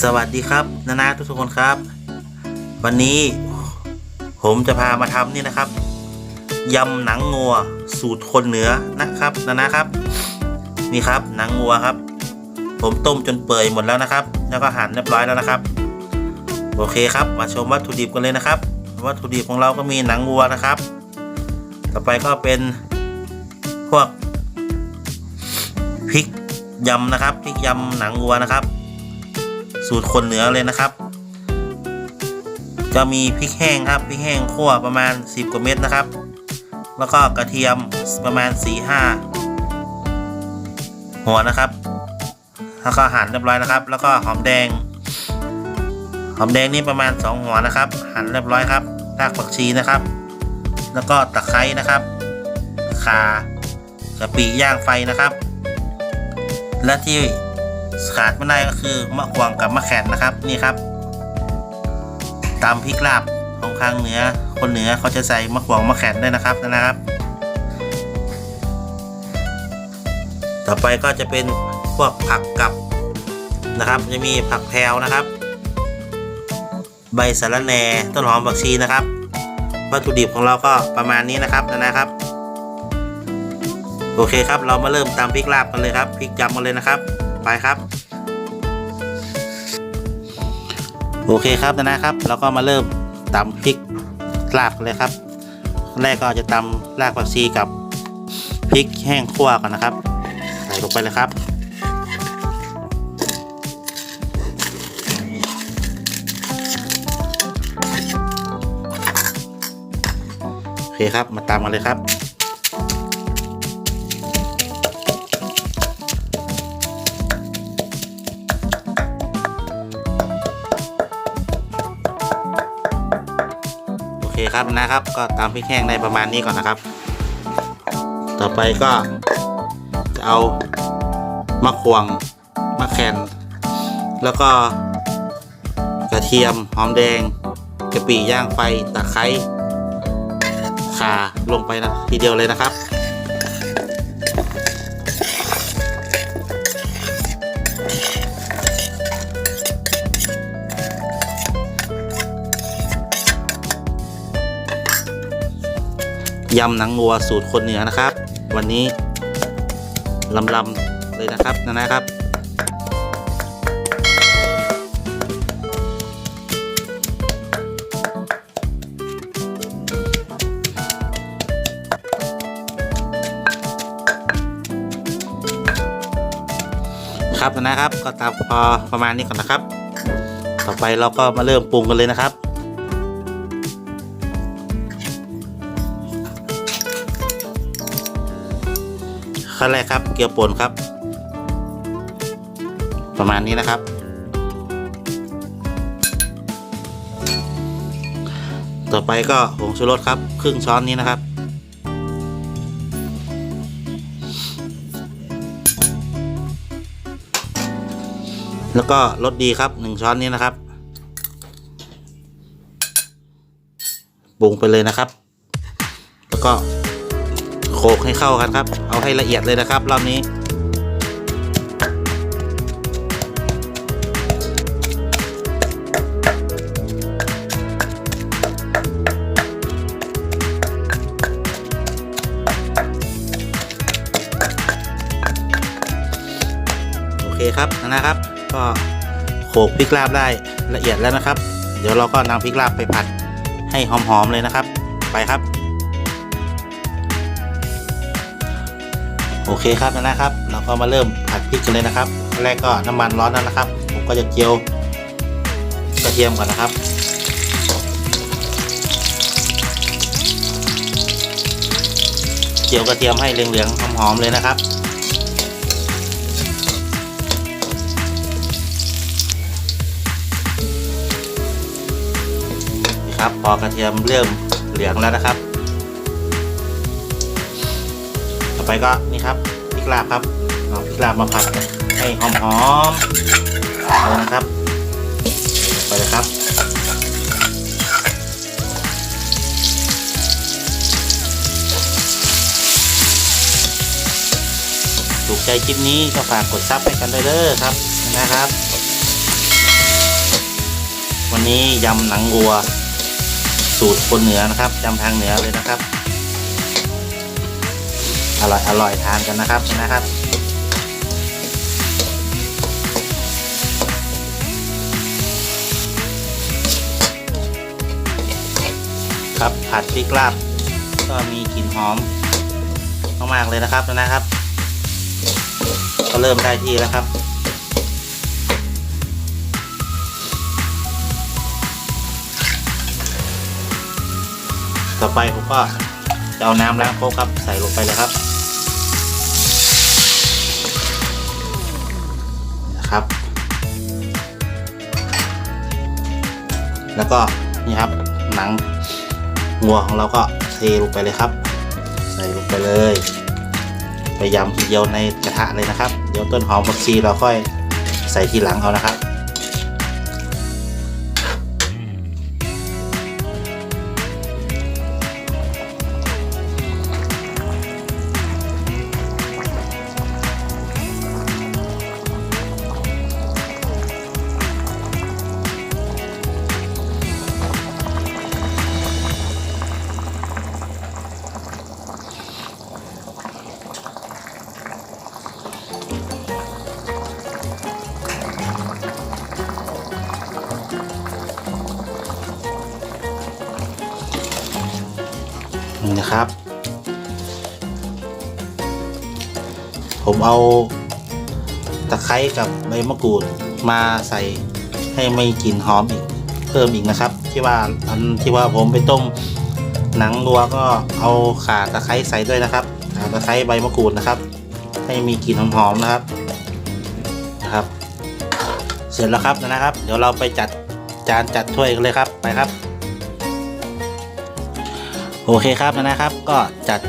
สวัสดีครับนานาทุกทุกคนครับ วันนี้ผมจะพามาทำนี่นะครับยำหนังงัวสูตรคนเหนือนะครับนานาครับ นี่ครับหนังงัวครับ ผมต้มจนเปื่อยหมดแล้วนะครับ แล้วก็หั่นเรียบร้อยแล้วนะครับ โอเคครับ มาชมวัตถุดิบกันเลยนะครับ วัตถุดิบของเราก็มีหนังวัวนะครับ ต่อไปก็เป็นพวกพริกยำนะครับพริกยำหนังวัวนะครับ สูตรคนเหนือเลยนะครับ จะมีพริกแห้งครับพริกแห้งคั่วประมาณ 10 กว่าเม็ดนะครับ แล้วก็กระเทียมประมาณ 4-5 หัวนะครับ แล้วก็หั่นเรียบร้อยนะครับ แล้วก็หอมแดง หอมแดงนี่ประมาณ 2 หัวนะครับ หั่นเรียบร้อยครับรากผักชีนะครับ แล้วก็ตะไคร้นะครับข่ากะปิย่างไฟนะครับ และที่ ขาดไม่ได้ก็คือมะขวางกับมะแขนนะครับนี่ครับตามพริกลาบของทางเหนือ คนเหนือเขาจะใส่มะขวางมะแขนด้วยนะครับนะครับ ต่อไปก็จะเป็นพวกผักกับนะครับ จะมีผักแพรวนะครับ ใบสะระแหน่ต้นหอมผักชีนะครับวัตถุดิบของเราก็ประมาณนี้นะครับนะครับ โอเคครับเรามาเริ่มตำพริกลาบกันเลยครับพริกยำกันเลยนะครับ ไปครับ โอเคครับนะครับเราก็มาเริ่มตำพริกลาบกันเลยครับ แรกก็จะตำรากผักชีกับพริกแห้งคั่วก่อนนะครับ ใส่ลงไปเลยครับโอเคครับมาตามกันเลยครับ ครับนะครับ ก็ตามพริกแห้งได้ประมาณนี้ก่อนนะครับ ต่อไปก็จะเอามะขวงมะแขนแล้วก็กระเทียมหอมแดงกะปิย่างไฟตะไคร้ข่าลงไปนะทีเดียวเลยนะครับ ยำหนังวัวสูตรคนเหนือนะครับ วันนี้ลำลำๆเลยนะครับนะนะครับครับนะครับ ก็ตามพอประมาณนี้ก่อนนะครับ ต่อไปเราก็มาเริ่มปรุงกันเลยนะครับ ขั้นแรกครับ เกลือป่นครับ ประมาณนี้นะครับ ต่อไปก็ผงชูรสครับ ครึ่งช้อนนี้นะครับ แล้วก็รสดีครับหนึ่งช้อนนี้นะครับปรุงไปเลยนะครับ แล้วก็ โขลกให้เข้ากันครับ เอาให้ละเอียดเลยนะครับรอบนี้โอเคครับนะครับ ก็โขลกพริกลาบได้ละเอียดแล้วนะครับ เดี๋ยวเราก็นำพริกลาบไปผัดให้หอมๆเลยนะครับ ไปครับ โอเคครับนะครับ เราก็มาเริ่มผัดพริกกันเลยนะครับ แรกก็น้ำมันร้อนแล้วนะครับ ผมก็จะเจียวกระเทียมก่อนนะครับ เจียวกระเทียมให้เหลืองๆหอมๆเลยนะครับครับพอกระเทียมเริ่มเหลืองแล้วนะครับ ต่อไปก็นี่ครับพริกลาบครับเอาพริกลาบมาผัดให้หอมๆเอานะครับ ไปเลยครับถูกใจคลิปนี้ก็ฝากกดซับให้กันด้วยเด้อครับนะครับ วันนี้ยำหนังวัว สูตรคนเหนือนะครับยำทางเหนือเลยนะครับ อร่อยอร่อยทานกันนะครับนะครับครับผัดพริกลาบก็มีกลิ่นหอมมากๆเลยนะครับนะครับ ก็เริ่มได้ที่แล้วครับต่อไปผมก็จะเอาน้ำล้างโคกครับใส่ลงไปเลยครับ นะครับ แล้วก็นี่ครับหนังงัวของเราก็เทลงไปเลยครับ ใส่ลงไปเลยไปยำทีเดียวในกระทะเลยนะครับ เดี๋ยวต้นหอมผักชีเราค่อยใส่ทีหลังเอานะครับ ผมเอาตะไคร้กับใบมะกรูดมาใส่ให้ไม่กลิ่นหอมอีกเพิ่มอีกนะครับ ที่ว่าอันที่ว่าผมไปต้มหนังวัวก็เอาขาตะไคร้ใส่ด้วยนะครับขาตะไคร้ใบมะกรูดนะครับ ให้มีกลิ่นหอมๆนะครับนะครับ เสร็จแล้วครับนะครับ เดี๋ยวเราไปจัดจานจัดถ้วยกันเลยครับไปครับ โอเคครับนะครับ ก็จัด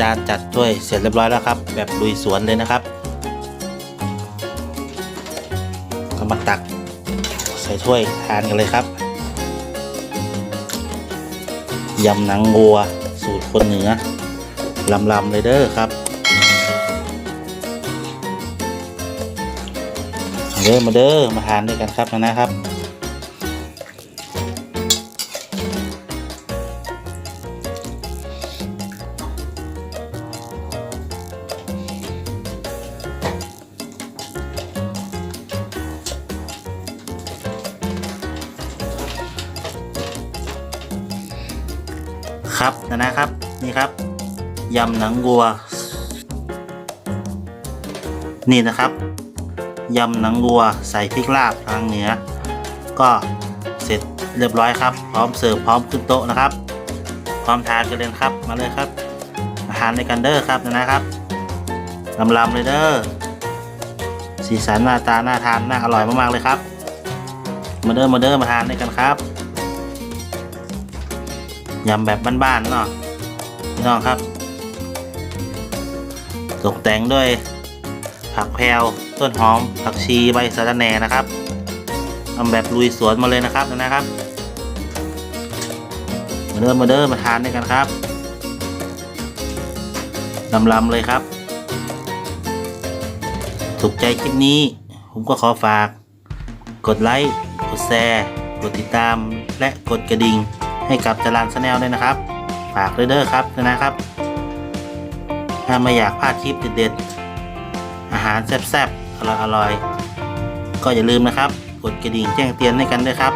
จานจัดถ้วยเสร็จเรียบร้อยแล้วครับ แบบลุยสวนเลยนะครับก็มาตักใส่ถ้วยทานกันเลยครับยำหนังวัวสูตรคนเหนือลำๆเลยเด้อครับเด้อมาเด้อมาทานด้วยกันครับนะครับ ครับนะนะครับ นี่ครับยำหนังวัว นี่นะครับยำหนังวัวใส่พริกลาบทางเหนือ ก็เสร็จเรียบร้อยครับ พร้อมเสิร์ฟพร้อมขึ้นโต๊ะนะครับ พร้อมทานกันเลยครับมาเลยครับมาทานในกันเดอร์ครับนะนะครับลำลำเลยเด้อสีสันหน้าตาน่าทานน่าอร่อยมากๆเลยครับ มาเด้อมาเด้อมาทานด้วยกันครับ ยำแบบบ้านๆเนาะพี่น้องครับ ตกแต่งด้วย ผักแพรวต้นหอม ผักชีใบสะระแหน่นะครับทำแบบลุยสวนมาเลยนะครับนะครับมาเดิมมาเดิมมาทานด้วยกันครับลำๆเลยครับ ถูกใจคลิปนี้ ผมก็ขอฝาก กดไลค์ กดแชร์ กดติดตาม และกดกระดิ่ง ให้กับจรานชาแนลด้วยนะครับ ฝากด้วยเด้อครับนะครับ ถ้าไม่อยากพลาดคลิปเด็ดๆ อาหารแซ่บๆ อร่อยๆ ก็อย่าลืมนะครับ กดกระดิ่งแจ้งเตือนให้กันด้วยครับ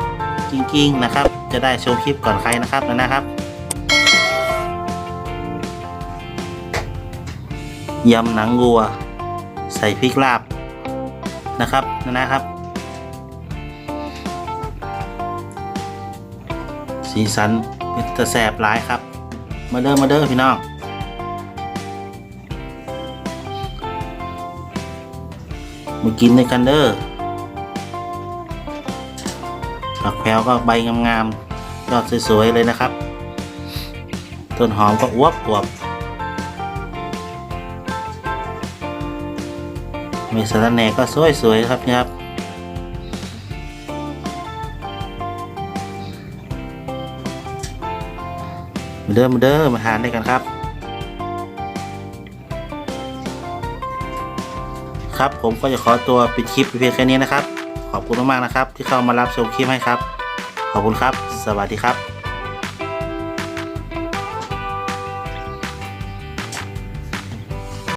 กิ้งๆ นะครับ จะได้ชมคลิปก่อนใครนะครับนะครับยำหนังวัว ใส่พริกลาบนะครับนะครับ สีสันเป็นตะแสบหลายครับ มาเด้อมาเด้อพี่น้องมากินในกันเด้อผักแพรวก็ใบงามๆยอดสวยๆเลยนะครับ ต้นหอมก็อวบอวบมีสะระแหน่ก็สวยๆครับนี่ครับ มาเดิมมาเดิมมาทานด้วยกันครับ ครับผมก็จะขอตัวปิดคลิปเพียงแค่นี้นะครับ ขอบคุณมากๆนะครับ ที่เข้ามารับชมคลิปให้ครับ ขอบคุณครับ สวัสดีครับ